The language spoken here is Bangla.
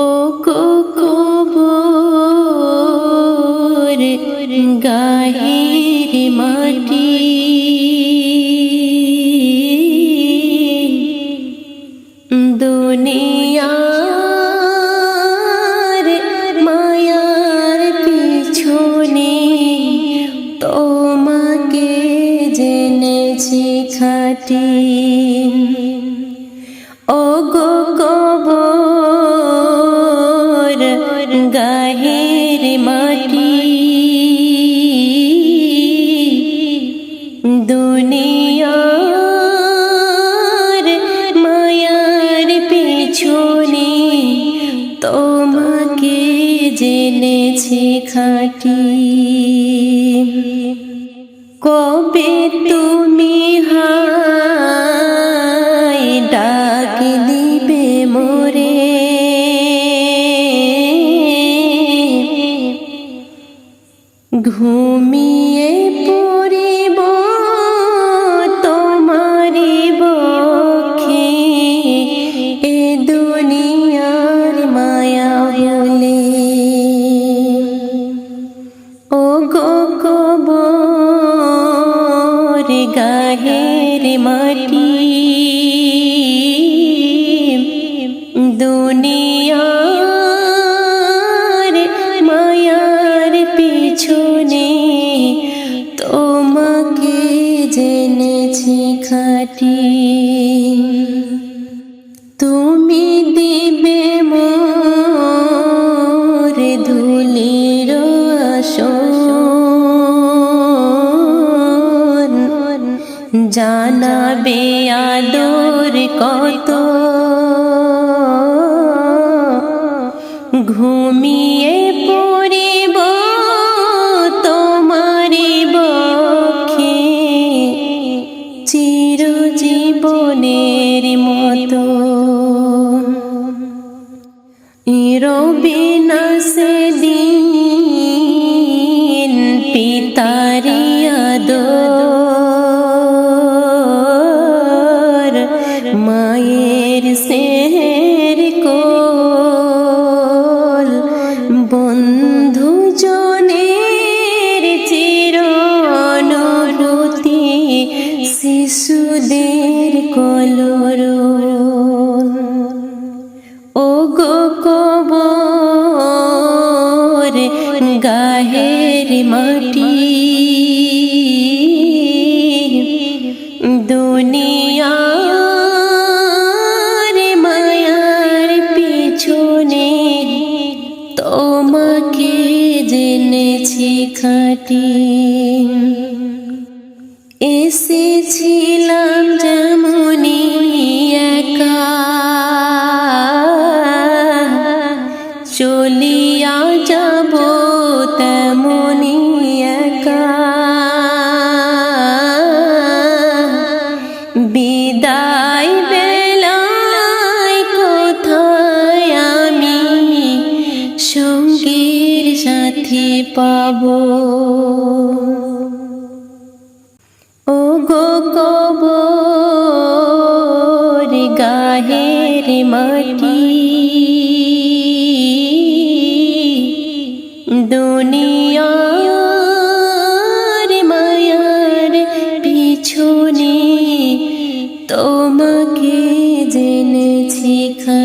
ও গো কবর গাহির মাটি। দুনিয়ার মায়ার পিছনে তোমাকে জেনেছি খাটি। গাহের মাটি। দুনিয়ার মায়ার পেছনে তোমাকে জেনেছি খাটি। কবে তুমি ঘুমিয়ে পড়িব তোমারি বক্ষে। এ দুনিয়ার মায়া বলে ও গো কবর গাহের মাটি জেনেছি খাটি। তুমি দিবে মোর ধুলির জানাবে আদর কত। ঘুমিয়ে রবি না সেদিন পিতারি মায়ের সের কোল বন্ধু জনের চির অনুভূতি শিশুদের কলর কবর গাহের মাটি। দুনিয়ার মায়ার পিছনে তোমাকে জেনেছি খাটি। এসেছিলাম যেমনি একা। চলিয়া যাব এমনি বিদায় বেলায় আমি সাথী পাব? ও গো তোমাকে জেনেছি খা